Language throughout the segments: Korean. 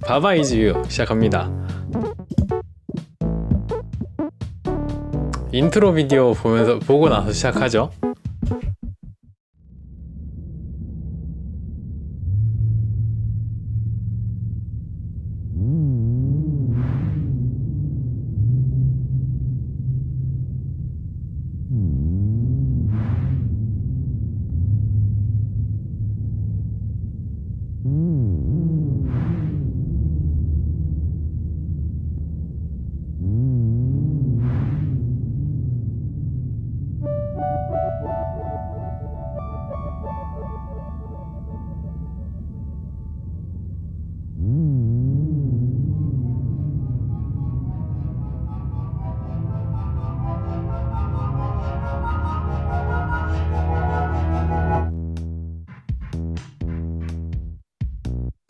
바바 이즈 유 시작합니다. 인트로 비디오 보면서 보고 나서 시작하죠.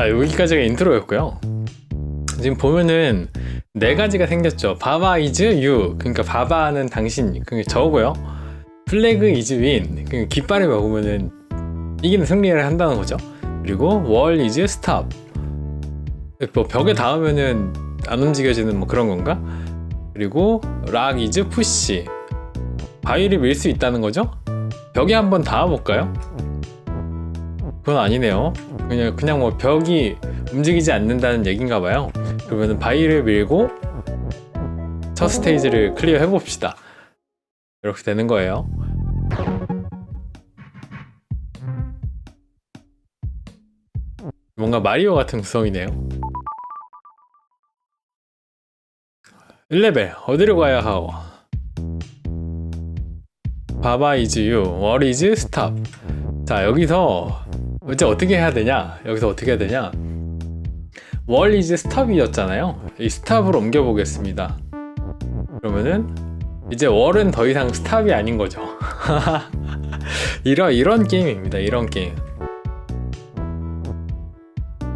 자 여기까지가 인트로였고요. 지금 보면은 네 가지가 생겼죠. 바바 이즈 유 그러니까 바바는 당신 그게 저고요. 플래그 이즈 윈 그러니까 깃발을 먹으면은 이기는 승리를 한다는 거죠. 그리고 월 이즈 스탑 뭐 벽에 닿으면은 안 움직여지는 뭐 그런 건가? 그리고 락 이즈 푸시 바위를 밀 수 있다는 거죠? 벽에 한번 닿아볼까요? 그건 아니네요. 그냥 그냥 뭐 벽이 움직이지 않는다는 얘긴가 봐요. 그러면 바위를 밀고 첫 스테이지를 클리어 해봅시다. 이렇게 되는 거예요. 뭔가 마리오 같은 구성이네요. 1레벨 어디로 가야 하오? 바바 이즈 유, 월 이즈 스탑. 자 여기서 이제 어떻게 해야 되냐? 여기서 어떻게 해야 되냐? 월 이즈 스탑이었잖아요. 이 스탑으로 옮겨 보겠습니다. 그러면은 이제 월은 더 이상 스탑이 아닌 거죠. 이런 이런 게임입니다. 이런 게임.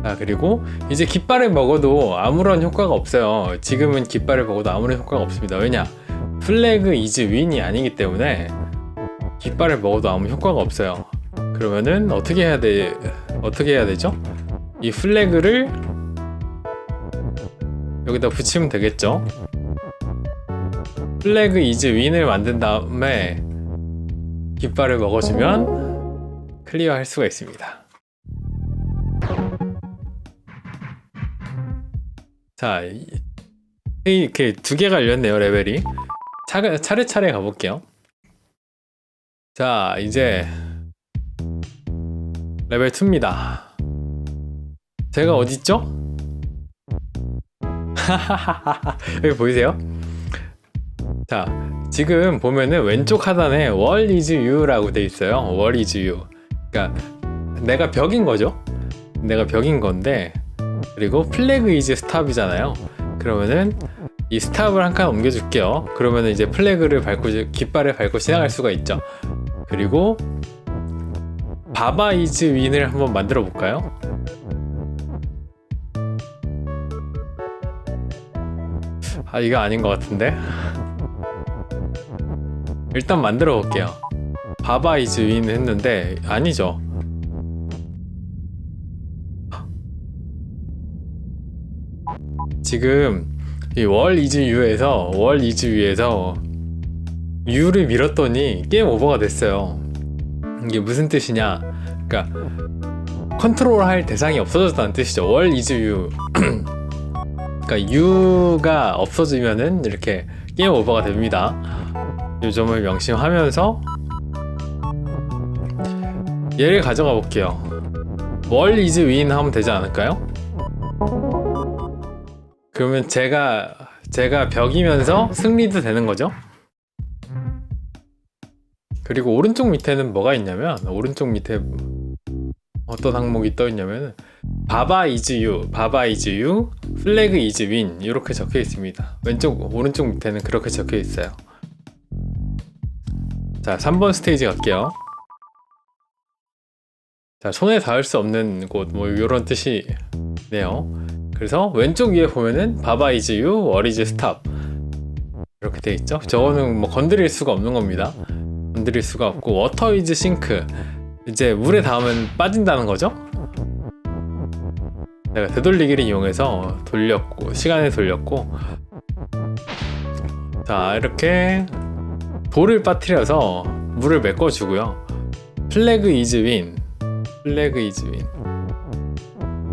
아 그리고 이제 깃발을 먹어도 아무런 효과가 없어요. 지금은 깃발을 먹어도 아무런 효과가 없습니다. 왜냐? 플래그 이즈 윈이 아니기 때문에 깃발을 먹어도 아무 효과가 없어요. 그러면은 어떻게 해야 돼? 어떻게 해야 되죠? 이 플래그를 여기다 붙이면 되겠죠? 플래그 이즈 윈을 만든 다음에 깃발을 먹어주면 클리어할 수가 있습니다. 자, 이- 이렇게 두 개가 열렸네요 레벨이. 차, 차례차례 가볼게요. 자, 이제 레벨 2입니다. 제가 어딨죠? 여기 보이세요? 자, 지금 보면은 왼쪽 하단에 월 이즈 유라고 돼 있어요. 월 이즈 유. 그러니까 내가 벽인 거죠. 내가 벽인 건데 그리고 플래그 이즈 스탑이잖아요. 그러면은 이 스탑을 한 칸 옮겨줄게요. 그러면은 이제 플래그를 밟고 깃발을 밟고 지나갈 수가 있죠. 그리고 바바 이즈 윈을 한번 만들어 볼까요? 아 이거 아닌 것 같은데? 일단 만들어 볼게요. 바바 이즈 윈 했는데 아니죠? 지금 이 월 이즈 유에서 월 이즈 유에서 유를 밀었더니 게임 오버가 됐어요 이게 무슨 뜻이냐? 그러니까 컨트롤할 대상이 없어졌다는 뜻이죠. 월 이즈 유. 그러니까 유가 없어지면은 이렇게 게임 오버가 됩니다. 이 점을 명심하면서 얘를 가져가 볼게요. 월 이즈 윈 하면 되지 않을까요? 그러면 제가 제가 벽이면서 승리도 되는 거죠? 그리고 오른쪽 밑에는 뭐가 있냐면 오른쪽 밑에 어떤 항목이 떠 있냐면 바바 이즈 유, 바바 이즈 유, 플래그 이즈 윈 이렇게 적혀 있습니다. 왼쪽 오른쪽 밑에는 그렇게 적혀 있어요. 자, 3번 스테이지 갈게요. 자, 손에 닿을 수 없는 곳 뭐 이런 뜻이네요. 그래서 왼쪽 위에 보면은 바바 이즈 유, 월 이즈 스탑 이렇게 돼 있죠. 저거는 뭐 건드릴 수가 없는 겁니다. 건드릴 수가 없고 워터 이즈 싱크. 이제 물에 닿으면 빠진다는 거죠. 내가 되돌리기를 이용해서 돌렸고 시간을 돌렸고. 자 이렇게 돌을 빠뜨려서 물을 메꿔주고요. 플래그 이즈 윈. 플래그 이즈 윈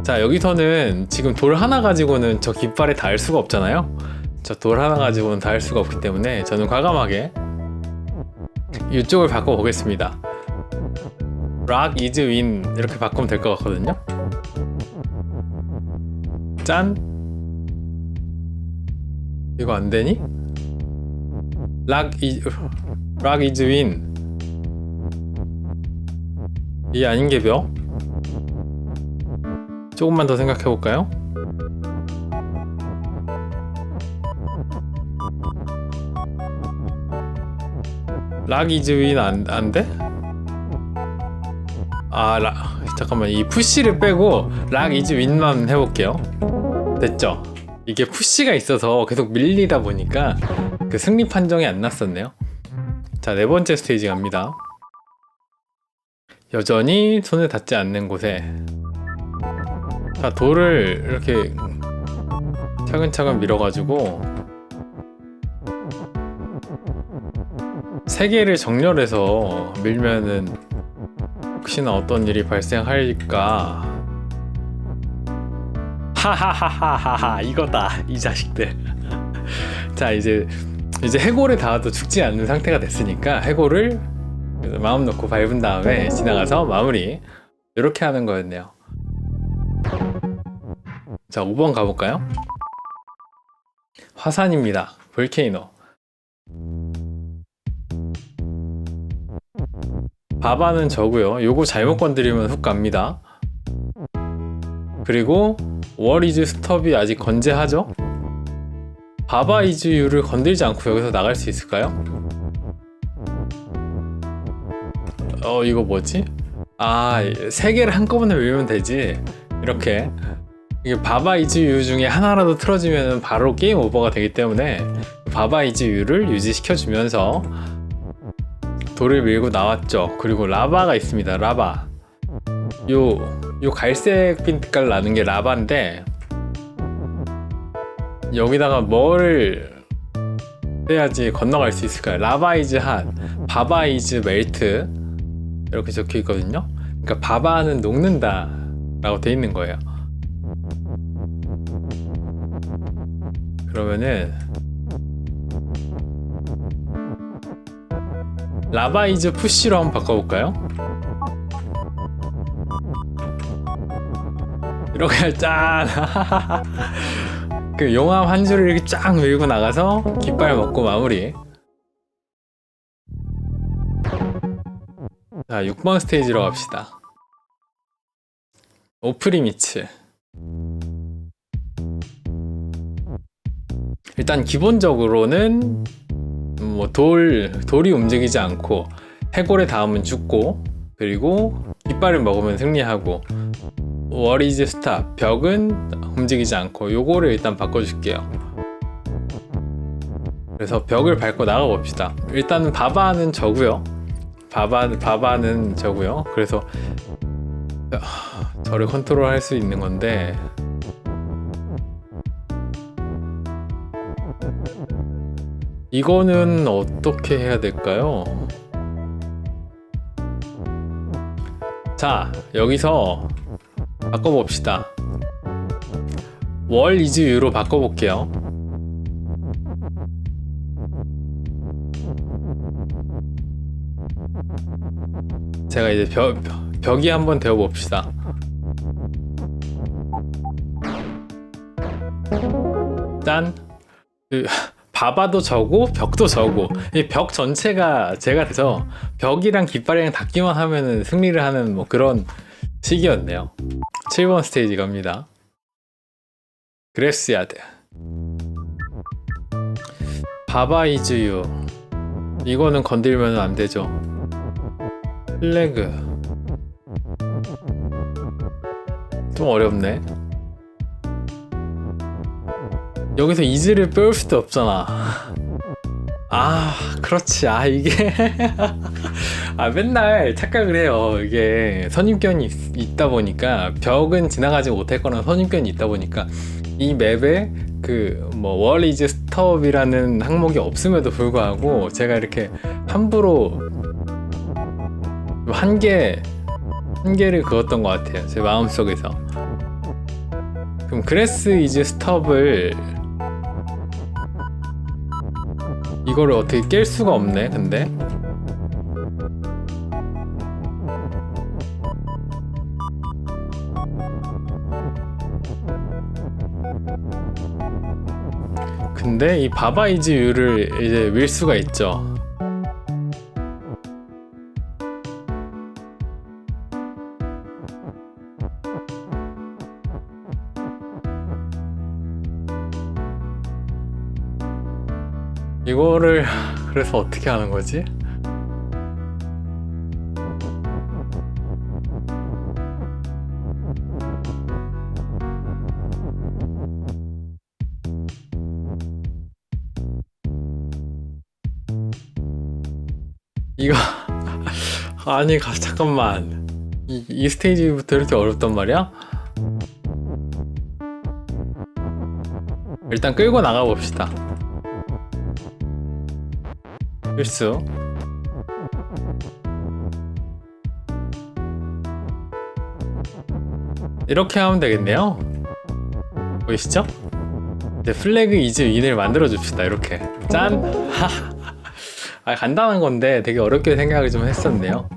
자 여기서는 지금 돌 하나 가지고는 저 깃발에 닿을 수가 없잖아요? 저 돌 하나 가지고는 닿을 수가 없기 때문에 저는 과감하게 이쪽을 바꿔보겠습니다 락 이즈 윈 이렇게 바꾸면 될 것 같거든요 짠 이거 안 되니? 락 이, 락 이즈 윈 이게 아닌 게 벼? 조금만 더 생각해 볼까요? 락 이즈 윈 안 안 돼? 아, 라, 잠깐만 이 푸시를 빼고 락 이즈 윈만 해볼게요. 됐죠? 이게 푸시가 있어서 계속 밀리다 보니까 그 승리 판정이 안 났었네요. 자, 네 번째 스테이지 갑니다. 여전히 손에 닿지 않는 곳에 자, 돌을 이렇게 차근차근 밀어가지고 세 개를 정렬해서 밀면은 혹시나 어떤 일이 발생할까? 하하하하하하 이거다 이 자식들. 자 이제 이제 해골에 닿아도 죽지 않는 상태가 됐으니까 해골을 마음 놓고 밟은 다음에 지나가서 마무리. 이렇게 하는 거였네요. 자 5번 가볼까요? 화산입니다. 볼케이노 바바는 저고요. 요거 잘못 건드리면 훅 갑니다. 그리고 워리즈 스톱이 아직 건재하죠? 바바 이즈 유를 건들지 않고 여기서 나갈 수 있을까요? 어 이거 뭐지? 아세 개를 한꺼번에 외우면 되지 이렇게 이게 바바 이즈 유 중에 하나라도 틀어지면 바로 게임 오버가 되기 때문에 바바 이즈 유를 유지시켜주면서 돌을 밀고 나왔죠. 그리고 라바가 있습니다. 라바. 요, 요 갈색 빛깔 나는 게 라바인데, 여기다가 뭘 해야지 건너갈 수 있을까요? 라바 이즈 한, 바바 이즈 멜트. 이렇게 적혀 있거든요. 그러니까 바바는 녹는다. 라고 돼 있는 거예요. 그러면은, 라바이즈 푸시로 한번 바꿔볼까요? 이렇게 짠! 그 용암 한 줄을 이렇게 쫙 밀고 나가서 깃발 먹고 마무리. 자, 6번 스테이지로 갑시다. 오프리미츠. 일단 기본적으로는 뭐 돌 돌이 움직이지 않고 해골에 닿으면 죽고 그리고 깃발을 먹으면 승리하고 워리즈 스탑 벽은 움직이지 않고 요거를 일단 바꿔줄게요. 그래서 벽을 밟고 나가 봅시다. 일단은 바바는 저고요. 바바 바바는 저고요. 그래서 저를 컨트롤 할 수 있는 건데 이거는 어떻게 해야 될까요? 자, 여기서 바꿔봅시다. 월 이즈 유로 바꿔볼게요. 제가 이제 벽, 벽이 한번 되어봅시다. 짠! 그, 바바도 저고 벽도 저고. 이 벽 전체가 제가 돼서 벽이랑 깃발이랑 닿기만 하면은 승리를 하는 뭐 그런 식이었네요. 7번 스테이지 갑니다. 그레스야드. 바바이즈유. 이거는 건들면 안 되죠. 플래그. 좀 어렵네 여기서 이즈를 빼올 수도 없잖아. 아, 그렇지. 아, 이게. 아 맨날 착각을 해요. 이게 선입견이 있, 있다 보니까 벽은 지나가지 못할 거라는 선입견이 있다 보니까 이 맵에 그뭐 월 이즈 스톱이라는 항목이 없음에도 불구하고 제가 이렇게 함부로 한 개, 한 개를 그었던 것 같아요. 제 마음속에서. 그럼 그레스 이즈 스톱을 이거를 어떻게 깰 수가 없네, 근데. 근데 이 바바이즈 유를 이제 밀 수가 있죠. 이거를 그래서 어떻게 하는 거지? 이거 아니 가 잠깐만 이, 이 스테이지부터 이렇게 어렵단 말이야? 일단 끌고 나가 봅시다. 필수. 이렇게 하면 되겠네요. 보이시죠? 이제 플래그 이즈 윈을 만들어 줍시다. 이렇게 짠. 아 간단한 건데 되게 어렵게 생각을 좀 했었네요.